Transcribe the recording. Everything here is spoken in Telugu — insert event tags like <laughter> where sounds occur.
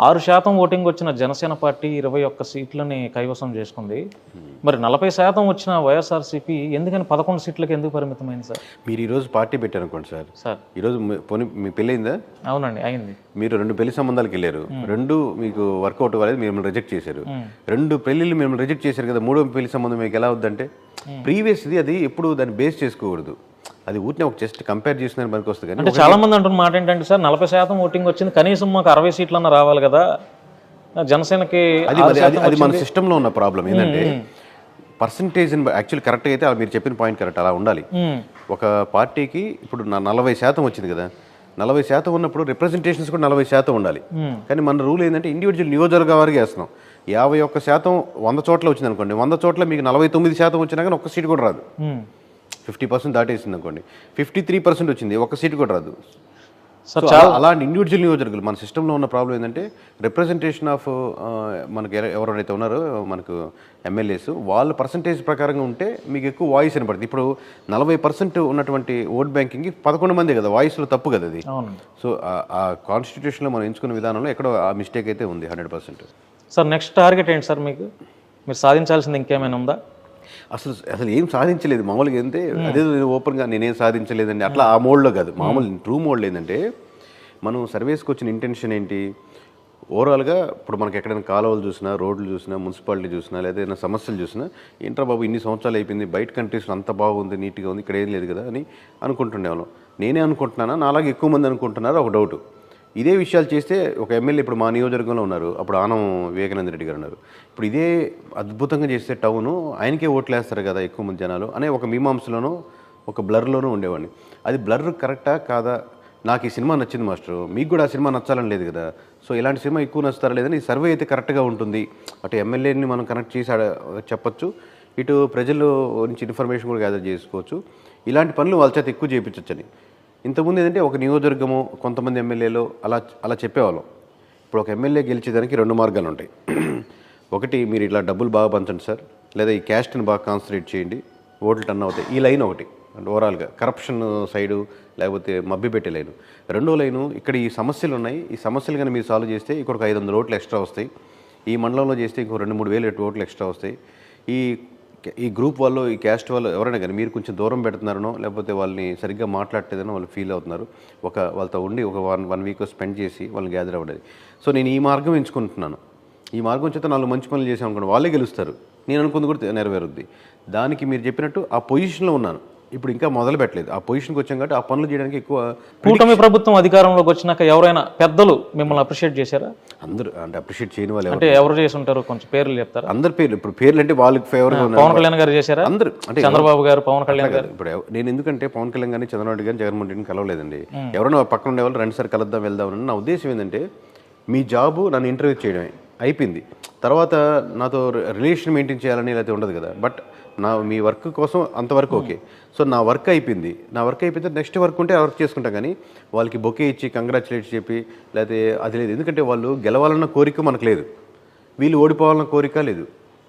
ఆరు శాతం ఓటింగ్ వచ్చిన జనసేన పార్టీ ఇరవై ఒక్క సీట్లని కైవసం చేసుకుంది. మరి నలభై శాతం వచ్చిన వైఎస్ఆర్సీపీ ఎందుకని పదకొండు సీట్లకి ఎందుకు పరిమితమైంది సార్? మీరు ఈరోజు పార్టీ పెట్టారనుకోండి సార్. సార్. ఈరోజు మీ- పోనీ మీ పెళ్ళయిందా? అవునండి అయింది. మీరు రెండు పెళ్ళి సంబంధాలకు వెళ్ళారు. రెండు మీకు వర్కౌట్ అవ్వలేదు మీరు రిజెక్ట్ చేశారు. రెండు పెళ్ళిళ్ళు మేము రిజెక్ట్ చేశారు కదా మూడో పెళ్ళి సంబంధం మీకు ఎలా అవుద్దంటే ప్రీవియస్ది అది ఎప్పుడు దాన్ని బేస్ చేసుకోకూడదు. అది ఊరినే ఒక జస్ట్ కంపేర్ చేసిన పనికి వస్తుంది కానీ అంటే చాలా మంది అంటున్న మాట ఏంటంటే సార్ నలభై శాతం ఓటింగ్ వచ్చింది కనీసం మాకు అరవై సీట్లన్నా రావాలి కదా. జనసేనకి అది అది మన సిస్టంలో ఉన్న ప్రాబ్లం ఏంటంటే పర్సంటేజ్ యాక్చువల్ కరెక్ట్గా అయితే మీరు చెప్పిన పాయింట్ కరెక్ట్ అలా ఉండాలి. ఒక పార్టీకి ఇప్పుడు నా నలభై శాతం వచ్చింది కదా నలభై శాతం ఉన్నప్పుడు రిప్రజెంటేషన్స్ కూడా నలభై శాతం ఉండాలి. కానీ మన రూల్ ఏంటంటే ఇండివిజువల్ నియోజకవర్గ వారికి వేస్తున్నాం. యాభై ఒక్క శాతం వంద చోట్ల వచ్చింది అనుకోండి వంద చోట్ల మీకు నలభై తొమ్మిది శాతం వచ్చినా కానీ ఒక్క సీట్ కూడా రాదు. ఫిఫ్టీ పర్సెంట్ దాటేసింది అనుకోండి ఫిఫ్టీ త్రీ పర్సెంట్ వచ్చింది ఒక్క సీట్ కూడా రాదు. సార్ సో అలా- అలాంటి ఇండివిజువల్ నియోజకవర్గాలు మన సిస్టంలో ఉన్న ప్రాబ్లం ఏంటంటే రిప్రజెంటేషన్ ఆఫ్ మనకి ఎవ- ఎవరైతే ఉన్నారో మనకు ఎమ్మెల్యేస్ వాళ్ళ పర్సంటేజ్ ప్రకారంగా ఉంటే మీకు ఎక్కువ వాయిస్ వినపడుతుంది. ఇప్పుడు నలభై పర్సెంట్ ఉన్నటువంటి ఓట్ బ్యాంకింగ్ పదకొండు మంది కదా వాయిస్లో తప్పు కదా అది. సో ఆ- ఆ కాన్స్టిట్యూషన్లో మనం ఎంచుకున్న విధానంలో ఎక్కడో ఆ మిస్టేక్ అయితే ఉంది hundred percent. Sir next target ఏంటి సార్ మీకు? మీరు సాధించాల్సింది ఇంకేమైనా ఉందా? అసలు అసలు ఏం సాధించలేదు. మామూలుగా ఏంటంటే అదే నేను ఓపెన్గా నేనేం సాధించలేదండి. అట్లా ఆ మోడ్లో కాదు. మామూలు ట్రూ మోడ్లో ఏంటంటే మనం సర్వీస్కి వచ్చిన ఇంటెన్షన్ ఏంటి? ఓవరాల్గా ఇప్పుడు మనకి ఎక్కడైనా కాలువలు చూసినా రోడ్లు చూసినా మున్సిపాలిటీ చూసినా లేదా ఏదైనా సమస్యలు చూసినా ఏంట్రా బాబు ఇన్ని సంవత్సరాలు అయిపోయింది బయట కంట్రీస్లో అంత బాగుంది నీట్గా ఉంది ఇక్కడ ఏం లేదు కదా అని అనుకుంటుండేవాళ్ళం. నేనే అనుకుంటున్నానా? నాలాగా ఎక్కువ మంది అనుకుంటున్నారో? ఒక డౌట్. ఇదే విషయాలు చేస్తే ఒక ఎమ్మెల్యే ఇప్పుడు మా నియోజకవర్గంలో ఉన్నారు. అప్పుడు ఆనం వివేకానంద రెడ్డి గారు ఉన్నారు. ఇప్పుడు ఇదే అద్భుతంగా చేస్తే టౌను ఆయనకే ఓట్లు వేస్తారు కదా ఎక్కువ మంది జనాలు అనే ఒక మీమాంసలోనూ ఒక బ్లర్లోనూ ఉండేవాడిని. అది బ్లర్ కరెక్టా కాదా? నాకు ఈ సినిమా నచ్చింది మాస్టర్. మీకు కూడా ఆ సినిమా నచ్చాలని లేదు కదా. సో ఇలాంటి సినిమా ఎక్కువ నచ్చుతారా లేదని సర్వే అయితే కరెక్ట్గా ఉంటుంది. అటు ఎమ్మెల్యేని మనం కనెక్ట్ చేసి చెప్పచ్చు. ఇటు ప్రజల నుంచి ఇన్ఫర్మేషన్ కూడా గ్యాదర్ చేసుకోవచ్చు. ఇలాంటి పనులు వాళ్ళ చేత ఎక్కువ చేయించవచ్చని ఇంతకుముందు ఏంటంటే ఒక నియోజకవర్గము కొంతమంది ఎమ్మెల్యేలు అలా అలా చెప్పేవాళ్ళం. ఇప్పుడు ఒక ఎమ్మెల్యే గెలిచేదానికి రెండు మార్గాలు ఉంటాయి. <clears throat> ఒకటి మీరు ఇట్లా డబ్బులు బాగా పంచండి సార్. లేదా ఈ క్యాస్ట్ని బాగా కాన్సన్ట్రేట్ చేయండి. ఓట్లు టర్న్ అవుతాయి. ఈ లైన్ ఒకటి. అంటే ఓవరాల్గా కరప్షన్ సైడు లేకపోతే మబ్బి పెట్టే లైను. రెండో లైను ఇక్కడ ఈ సమస్యలు ఉన్నాయి. ఈ సమస్యలు కానీ మీరు సాల్వ్ చేస్తే ఇక్కడ ఒక ఐదు వందల ఓట్లు ఎక్స్ట్రా వస్తాయి. ఈ మండలంలో చేస్తే ఇంకో రెండు మూడు వేలు ఓట్లు ఎక్స్ట్రా వస్తాయి. ఈ ఈ గ్రూప్ వాళ్ళు ఈ క్యాస్ట్ వాళ్ళు ఎవరైనా కానీ మీరు కొంచెం దూరం పెడుతున్నారనో లేకపోతే వాళ్ళని సరిగ్గా మాట్లాడలేదనో వాళ్ళు ఫీల్ అవుతున్నారు. ఒక వాళ్ళతో ఉండి ఒక వన్ వన్ వీక్ స్పెండ్ చేసి వాళ్ళని గ్యాదర్ అవ్వడది సో నేను ఈ మార్గం ఎంచుకుంటున్నాను. ఈ మార్గం చేత నాలుగు మంచి పనులు చేసాం అనుకోండి వాళ్ళే గెలుస్తారు. నేను అనుకుంది కూడా నెరవేరుద్ది. దానికి మీరు చెప్పినట్టు ఆ పొజిషన్లో ఉన్నాను. ఇప్పుడు ఇంకా మొదలు పెట్టలేదు. ఆ పొజిషన్కి వచ్చాం కాబట్టి ఆ పనులు చేయడానికి ఎక్కువ కూటమి ప్రభుత్వం అధికారంలోకి వచ్చినాక ఎవరైనా పెద్దలు మిమ్మల్ని అప్రిషియేట్ చేశారా? అందరూ అంటే అప్రిషియేట్ చేయని వాళ్ళు అంటే ఎవరు? చేసి ఉంటారు కొంచెం పేర్లు చెప్తారా? అందరి పేర్లు ఇప్పుడు పేర్లు అంటే వాళ్ళకి ఉన్నారు పవన్ కళ్యాణ్ గారు చేశారా? అందరూ అంటే చంద్రబాబు గారు పవన్ కళ్యాణ్ గారు. ఇప్పుడు నేను ఎందుకంటే పవన్ కళ్యాణ్ గారిని చంద్రబాబు గారిని జగన్మోహన్ రెడ్డిని కలవలేదండి. ఎవరైనా పక్కన ఉండే వాళ్ళు రెండు సార్లు కలుద్దాం వెళ్దాం అని. నా ఉద్దేశం ఏంటంటే మీ జాబు నన్ను ఇంటర్వ్యూ చేయడమే. అయిపోయింది. తర్వాత నాతో రిలేషన్ మెయింటైన్ చేయాలని లేకపోతే ఉండదు కదా. బట్ నా మీ వర్క్ కోసం అంతవరకు ఓకే. సో నా వర్క్ అయిపోయింది. నా వర్క్ అయిపోతే నెక్స్ట్ వర్క్ ఉంటే వర్క్ చేసుకుంటాం కానీ వాళ్ళకి బొకే ఇచ్చి కంగ్రాచులేట్ చెప్పి లేకపోతే అది లేదు. ఎందుకంటే వాళ్ళు గెలవాలన్న కోరిక మనకు లేదు. వీళ్ళు ఓడిపోవాలన్న కోరిక లేదు.